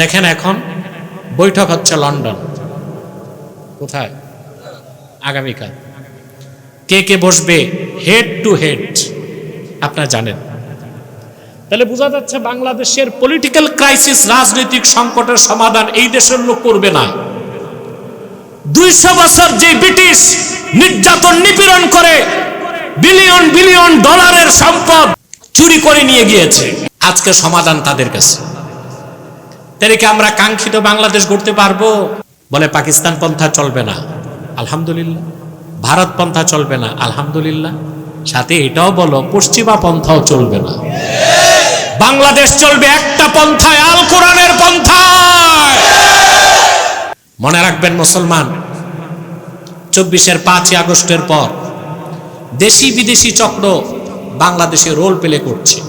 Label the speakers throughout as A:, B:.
A: দেখেন এখন বৈঠক হচ্ছে লন্ডন। কোথায়? আগামীকাল। কে কে বসবে? হেড টু হেড আপনারা জানেন। তাহলে বোঝা যাচ্ছে বাংলাদেশের পলিটিক্যাল ক্রাইসিস রাজনৈতিক সংকটের সমাধান এই দেশের লোক করবে না। দুইশো বছর যে ব্রিটিশ নির্যাতন নিপীড়ন করে বিলিয়ন বিলিয়ন ডলারের সম্পদ চুরি করে নিয়ে গিয়েছে। আজকে সমাধান তাদের কাছে। তাহলে কি আমরা কাঙ্ক্ষিত বাংলাদেশ গড়তে পারব বলে পাকিস্তান পন্থা চলবে না। আলহামদুলিল্লাহ। ভারত পন্থা চলবে না। আলহামদুলিল্লাহ। সাথে এটাও বলো, পশ্চিমা পন্থাও চলবে না। বাংলাদেশ চলবে একটা পন্থায়, আল কোরআনের পন্থায়। মনে রাখবেন মুসলমান, চব্বিশের পাঁচই আগস্টের পর দেশি বিদেশি চক্র বাংলাদেশে রোল প্লে করছে।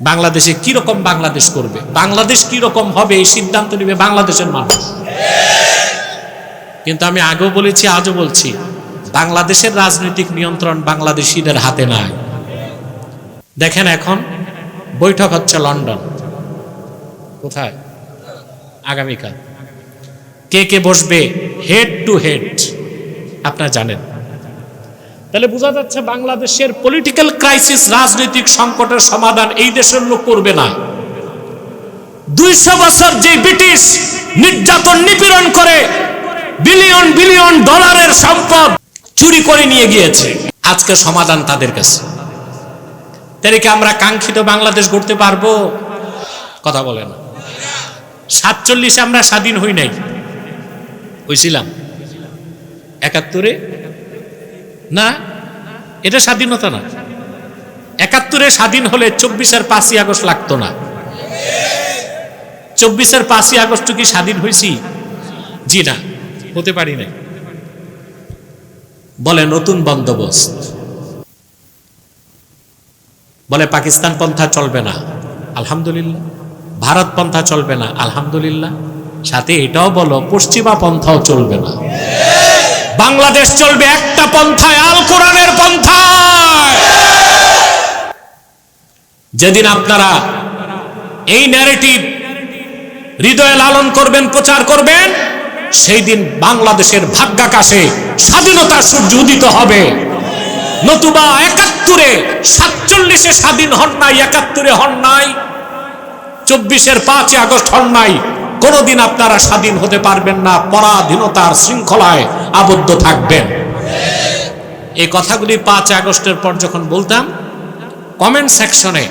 A: বাংলাদেশে কি রকম বাংলাদেশ করবে? বাংলাদেশ কি রকম হবে এই সিদ্ধান্ত নেবে বাংলাদেশের মানুষ। কিন্তু আমি আগেও বলেছি, আজও বলছি, বাংলাদেশের রাজনৈতিক নিয়ন্ত্রণ বাংলাদেশিদের হাতে নাই। দেখেন এখন বৈঠক হচ্ছে লন্ডন। কোথায়? আগামীকাল। কে কে বসবে? হেড টু হেড আপনারা জানেন। তাহলে বোঝা যাচ্ছে বাংলাদেশের পলিটিক্যাল ক্রাইসিস রাজনৈতিক সংকটের সমাধান এই দেশের লোক করবে না। দুইশো বছর যে ব্রিটিশ নির্যাতন নিপীড়ন করে বিলিয়ন বিলিয়ন ডলারের সম্পদ চুরি করে নিয়ে গিয়েছে। আজকে সমাধান তাদের কাছে। তাহলে কি আমরা কাঙ্ক্ষিত বাংলাদেশ গড়তে পারব? কথা বলে না। সাতচল্লিশে আমরা স্বাধীন হই নাই। হয়েছিলাম একাত্তরে না? এটা স্বাধীনতা না। একাত্তরে স্বাধীন হলে চব্বিশের পাঁচই আগস্ট লাগতো না। চব্বিশের পাঁচই আগস্ট কি স্বাধীন হয়েছি জি না, হতে পারি নাই। বলে নতুন বন্দোবস্ত। বলে পাকিস্তান পন্থা চলবে না, আলহামদুলিল্লাহ। ভারত পন্থা চলবে না, আলহামদুলিল্লাহ। সাথে এটাও বলো, পশ্চিমা পন্থাও চলবে না। বাংলাদেশ চলবে একটা পন্থায়, আল কোরআনের পন্থায়। যেদিন আপনারা এই ন্যারেটিভ হৃদয়ে লালন করবেন, প্রচার করবেন, সেই দিন বাংলাদেশের ভাগ্যাকাশে স্বাধীনতার সূর্য উদিত হবে। নতুবা একাত্তরে, সাতচল্লিশে স্বাধীন হন নাই, একাত্তরে হন নাই, চব্বিশের পাঁচই আগস্ট হন নাই কোনোদিন আপনারা স্বাধীন হতে পারবেন না, পরাধীনতার শৃঙ্খলায় আবদ্ধ থাকবেন। এই কথাগুলি পাঁচ আগস্টের পর যখন বলতাম কমেন্ট সেকশনে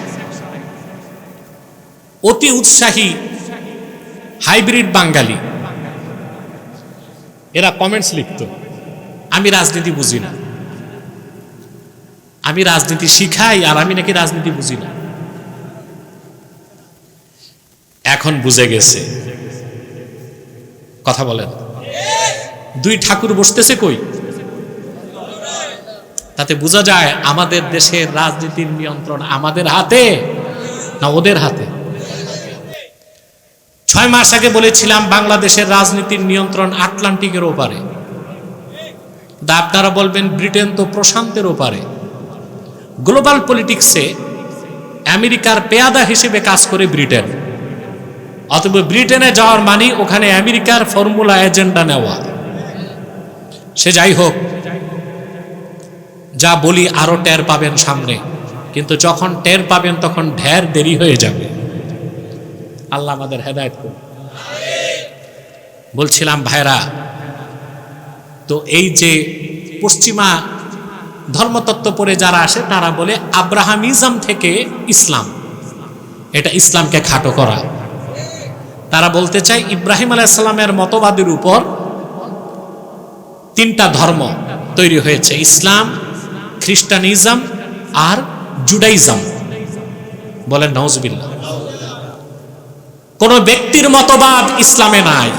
A: অতি উৎসাহী হাইব্রিড বাঙালি, এরা কমেন্টস লিখত। আমি রাজনীতি বুঝি না। আমি রাজনীতি শিখাই আর আমি নাকি রাজনীতি বুঝি না। এখন বুঝে গেছে। কথা বলেন। দুই ঠাকুর বসতেছে কই? তাতে বোঝা যায় আমাদের দেশের রাজনীতির নিয়ন্ত্রণ আমাদের হাতে না ওদের হাতে? ছয় মাস আগে বলেছিলাম বাংলাদেশের রাজনীতির নিয়ন্ত্রণ আটলান্টিকের ওপারে। আপনারা বলবেন ব্রিটেন তো প্রশান্তের ওপারে। গ্লোবাল পলিটিক্সে আমেরিকার পেয়াদা হিসেবে কাজ করে ব্রিটেন। অথবা ব্রিটেনে যাওয়ার মানে ওখানে আমেরিকার ফর্মুলা এজেন্ডা নেওয়া। সে যাই হোক, যা বলি আরও টের পাবেন সামনে। কিন্তু যখন টের পাবেন, তখন ঢের দেরি হয়ে যাবে। আল্লাহ আমাদের হেদায়ত করুন। বলছিলাম, ভাইরা, তো এই যে পশ্চিমা ধর্মতত্ত্ব পড়ে যারা আসে, তারা বলে আব্রাহামিজম থেকে ইসলাম। এটা ইসলামকে খাটো করা। তারা বলতে চায়, ইব্রাহিম আলাইসাল্লামের মতবাদের উপর তিনটা ধর্ম তৈরি হয়েছে, ইসলাম, খ্রিস্টানিজম আর জুডাইজম। বলেন নওজবিল্লা কোন ব্যক্তির মতবাদ ইসলামে নাই।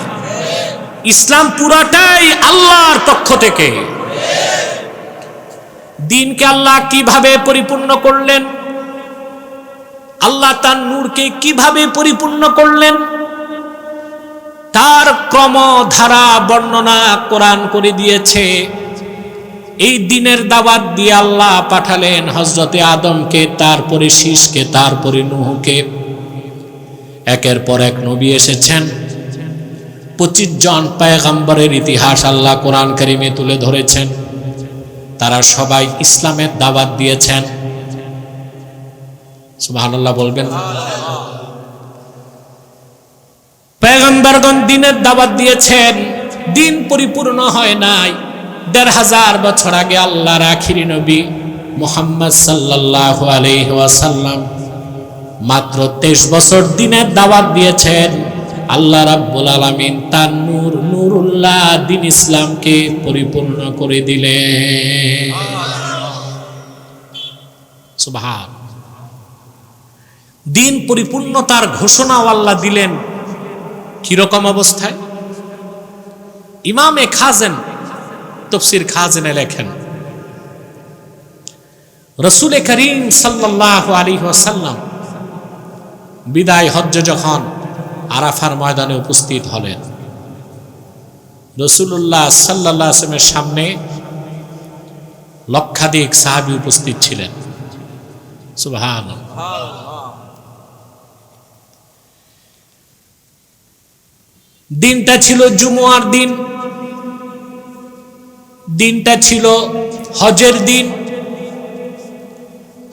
A: ইসলাম পুরাটাই আল্লাহর পক্ষ থেকে। দিনকে আল্লাহ কীভাবে পরিপূর্ণ করলেন? আল্লাহ তার নূরকে কীভাবে পরিপূর্ণ করলেন? তার ক্রমধারা বর্ণনা কোরআন করে দিয়েছে। এই দিনের দাওয়াত দিয়ে আল্লাহ পাঠালেন হজরতে আদমকে, তারপরে শীষকে তারপরে নুহকে। একের পর এক নবী এসেছেন। পঁচিশ জন পায়গাম্বরের ইতিহাস আল্লাহ কোরআন করিমে তুলে ধরেছেন। তারা সবাই ইসলামের দাওয়াত দিয়েছেন। সুবহানাল্লাহ বলবেন। পেগম্বরগণ দিনের দাওয়াত দিয়েছেন। দিন পরিপূর্ণ হয় নাই। দেড় হাজার বছর আগে আল্লাহর আখিরি নবী মোহাম্মদ সাল্লাল্লাহু আলাইহি ওয়াসাল্লাম মাত্র তেইশ বছর দিনের দাওয়াত দিয়েছেন। আল্লাহ রাব্বুল আলামিন তার নূর নূরুল্লাহ দিন ইসলামকে পরিপূর্ণ করে দিলেন। দিন পরিপূর্ণতার ঘোষণাও আল্লাহ দিলেন। কীরকম অবস্থায়? ইমামে খাজেন তফসির খাজেনে লেখেন, রসুল করিম সাল্লাহ আলী ওয়াসাল্লাম বিদায় হজ্জ যখন আরাফার ময়দানে উপস্থিত হলেন রসুল্লাহ সাল্লাহ সামনে লক্ষাধিক সাহাবি উপস্থিত ছিলেন। সুবহান দিনটা ছিল জুমুয়ার দিন। দিনটা ছিল হজের দিন।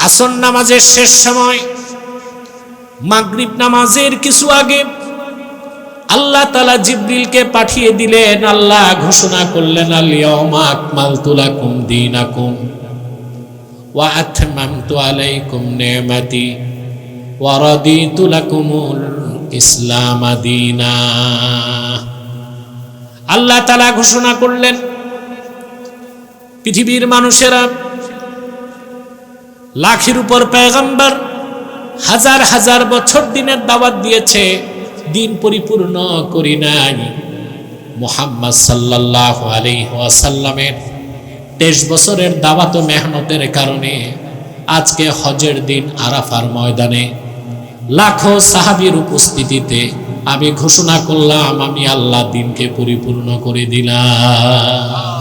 A: আসন নামাজের শেষ সময়, মাগরিব নামাজের কিছু আগে আল্লাহ তালা জিব্রিলকে পাঠিয়ে দিলেন, আল্লাহ ঘোষণা করলেন আলিয়মা আকমালতু লাকুম দীনাকুম ওয়া আলাইকুম নি'মাতি ওয়া রাদিতু লাকুমুল ইসলাম আদিনা। আল্লাহ তালা ঘোষণা করলেন, পৃথিবীর মানুষেরা লাখের উপর পেগম্বর হাজার হাজার বছর দিনের দাওয়াত দিয়েছে, দিন পরিপূর্ণ করি নাই। মোহাম্মদ সাল্লাহ আলহাসাল্লামের তেইশ বছরের দাওয়াত মেহনতের কারণে আজকে হজের দিন আরাফার ময়দানে লাখো সাহাবির উপস্থিতিতে আমি ঘোষণা করলাম, আমি আল্লাহ দিনকে পরিপূর্ণ করে দিলাম।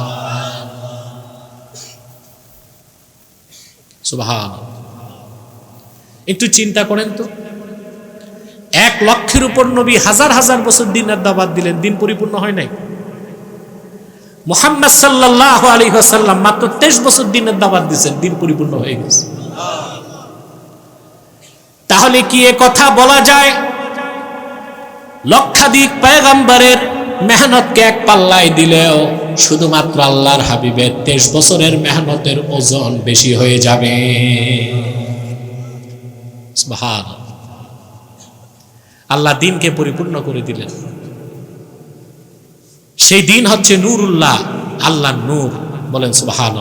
A: একটু চিন্তা করেন তো। এক লক্ষের উপর নবী হাজার হাজার বছর দিনের দাবাত দিলেন, দিন পরিপূর্ণ হয় নাই। মোহাম্মদ সাল্লাহ আলী হাসাল্লাম মাত্র তেইশ বছর দিনের দাবাত দিয়েছেন, দিন পরিপূর্ণ হয়ে গেছে। তাহলে কি এ কথা বলা যায়? লক্ষাধিক পায়গাম্বারের মেহনতকে এক পাল্লায় দিলেও শুধুমাত্র আল্লাহর হাবিবের তেইশ বছরের মেহনতের ওজন বেশি হয়ে যাবে। আল্লাহ দিনকে পরিপূর্ণ করে দিলেন। সেই দিন হচ্ছে নূরুল্লাহ আল্লাহ নূর, বলেন সুবাহান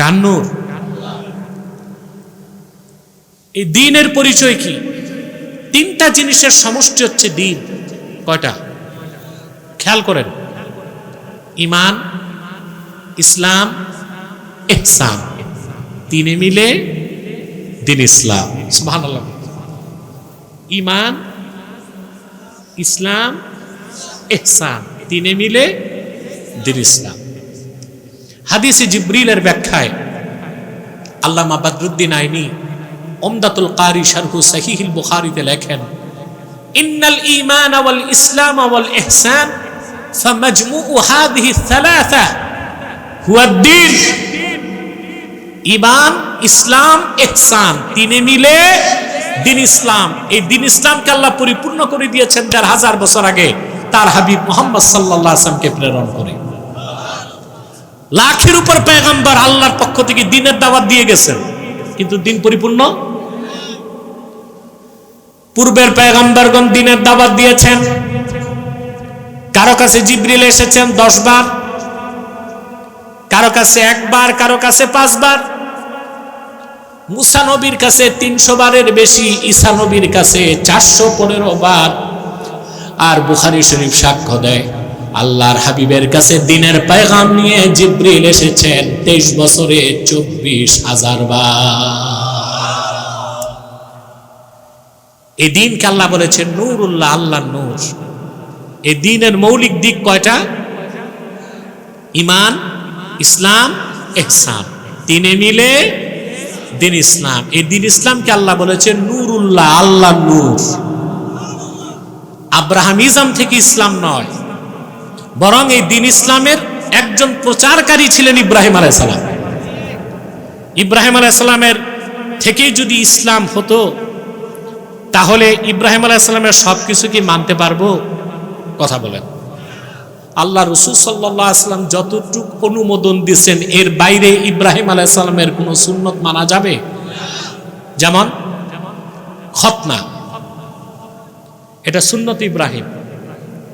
A: কান নূর? এই দিনের পরিচয় কি? তিনটা জিনিসের সমষ্টি হচ্ছে দিন। কয়টা? খেয়াল করেন। ইমান, ইসলাম, ইহসান। তিনে মিলে দিন ইসলাম। সুবহানাল্লাহ। ইমান, ইসলাম, ইহসান। তিনে মিলে দিন ইসলাম। হাদিসে জিব্রিলের ব্যাখ্যায় আল্লামা বদরুদ্দিন আইনি ওমদাতুল কারি শারহু সহিহুল বুখারীতে লেখেন ইন্নাল ঈমান ওয়াল ইসলাম ওয়াল ইহসান فمجموع هذه الثلاثة هو الدين ইমান ইসলাম ইহসান তিনে মিলে দিন ইসলাম এই দিন ইসলামকে আল্লাহ পরিপূর্ণ করে দিয়েছেন চার হাজার বছর আগে তার হাবিব মোহাম্মদ সাল্লাহ আসলামকে প্রেরণ করে লাখের উপর পেগম্বর আল্লাহর পক্ষ থেকে দিনের দাওয়াত দিয়ে গেছেন কিন্তু দিন পরিপূর্ণ পূর্বের পেগম্বরগণ দিনের দাওয়াত দিয়েছেন। কারও কাছে জিব্রিল এসেছেন দশ বার কারও কাছে একবার, কারও কাছে পাঁচবার। মুসা নবীর কাছে তিনশো বারের বেশি, ঈসা নবীর কাছে চারশো পনেরো বার। আর বুখারি শরীফ সাক্ষ্য দেয়, আল্লাহর হাবিবের কাছে দিনের পায়গাম নিয়ে জিব্রিল এসেছেন তেইশ বছরে চব্বিশ হাজার বার। এই দিনকে আল্লাহ বলেছেন? নূরুল্লাহ আল্লাহ নূর। এই দিনের মৌলিক দিক কয়টা? ইমান, ইসলাম এহসান তিনে মিলে দিন ইসলাম। এই দিন ইসলামকে আল্লাহ বলেছেন? নূরুল্লাহ আল্লাহ নূর। আব্রাহামিজম থেকে ইসলাম নয়। বরং এই দিন ইসলামের একজন প্রচারকারী ছিলেন ইব্রাহিম আলাইসালাম ইব্রাহিম আলাইসালামের থেকেই যদি ইসলাম হতো তাহলে ইব্রাহিম আলাইসালামের সব কিছু কি মানতে পারব? কথা বলেন। আল্লাহ রসুল সাল্লাহ আসলাম যতটুক অনুমোদন দিচ্ছেন, এর বাইরে ইব্রাহিম আলাইসালামের কোনো সুন্নত মানা যাবে? যেমন খতনা এটা সুন্নত ইব্রাহিম।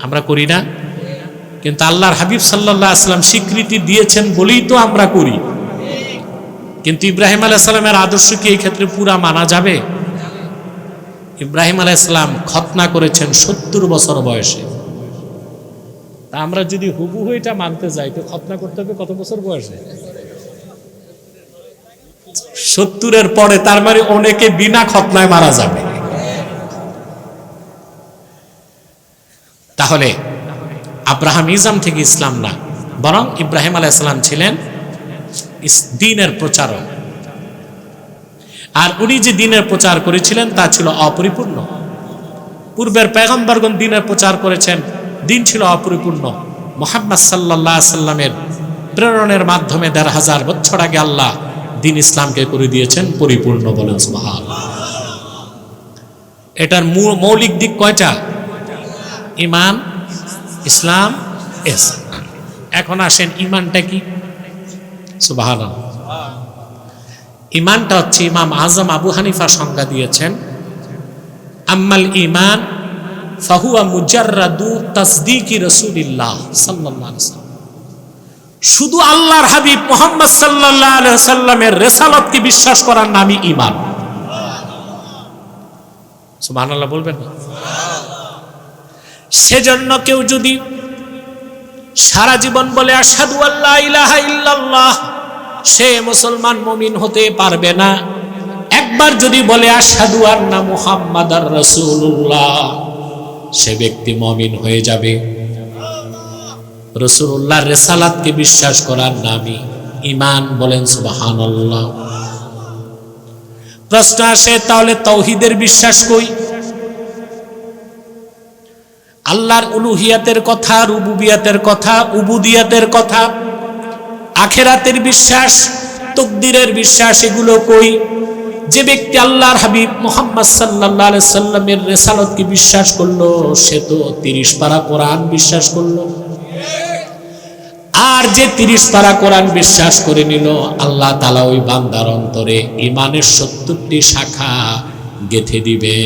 A: আমরা করি না। কিন্তু আল্লাহর হাবিব সাল্লাহ আসলাম স্বীকৃতি দিয়েছেন বলেই তো আমরা করি। কিন্তু ইব্রাহিম আলাইসালামের আদর্শ কি এই ক্ষেত্রে পুরা মানা যাবে? ইব্রাহিম আলাইসালাম খতনা করেছেন সত্তর বছর বয়সে। তা আমরা যদি হুবহু এটা মানতে যাই, তো খতনা করতে হবে কত বছর বয়সে? সত্তরের পরে তার মানে অনেকে বিনা খতনায় মারা যাবে। তাহলে আব্রাহাম ইজাম থেকে ইসলাম না, বরং ইব্রাহিম আলাইসালাম ছিলেন ইস- দিনের প্রচারক। আর উনি যে দিনের প্রচার করেছিলেন তা ছিল অপরিপূর্ণ। পূর্বের পেগম্বরগণ দিনের প্রচার করেছেন, দিন ছিল অপরিপূর্ণ। মোহাম্মদ সাল্লাহ সাল্লামের প্রেরণের মাধ্যমে দেড় হাজার বছর আগে আল্লাহ দিন ইসলামকে করে দিয়েছেন পরিপূর্ণ বলেন এটার মৌলিক দিক কয়টা? ইমান, ইসলাম এস এখন আসেন ইমানটা কি? সুবাহান ইমানটা হচ্ছে ইমাম আজম আবু হানিফা সংজ্ঞা দিয়েছেন, আম্মাল ইমান ফাহুয়া মুজাররাদু তাসদিকি রাসূলিল্লাহ ওয়াসাল্লাম। শুধু আল্লাহর হাবিব মোহাম্মদ আলাইহি সাল্লামের রেসালতকে বিশ্বাস করার নামই ইমান। সুবহানাল্লাহ বলবেন না? সেজন্য কেউ যদি সারা জীবন বলে আসাদু আল্লাহ ইলাহা ইল্লাল্লাহ সে মুসলমান মমিন হতে পারবে না। একবার যদি বলে আসাদু আন্না মুহাম্মাদার রাসূলুল্লাহ, সে ব্যক্তি মমিন হয়ে যাবে। রসুল্লাহর রেসালাতকে বিশ্বাস করার নামই ইমান বলেন সুবহানাল্লাহ। প্রশ্ন আসে, তাহলে তৌহিদের বিশ্বাস কই? আল্লাহর উলুহিয়াতের কথা, রুবুবিয়াতের কথা, উবুদিয়াতের কথা আখেরাতের বিশ্বাস, তকদিরের বিশ্বাস, এগুলো কই? যে ব্যক্তি আল্লাহর হাবিব মোহাম্মদ সাল্লাহ সাল্লামের রেসালতকে বিশ্বাস করল, সে তো তিরিশ পারা কোরআন বিশ্বাস করল। আর যে তিরিশ পারা কোরআন বিশ্বাস করে নিল, আল্লাহ তালা ওই বান্দার অন্তরে ইমানের সত্তরটি শাখা গেথে দিবে।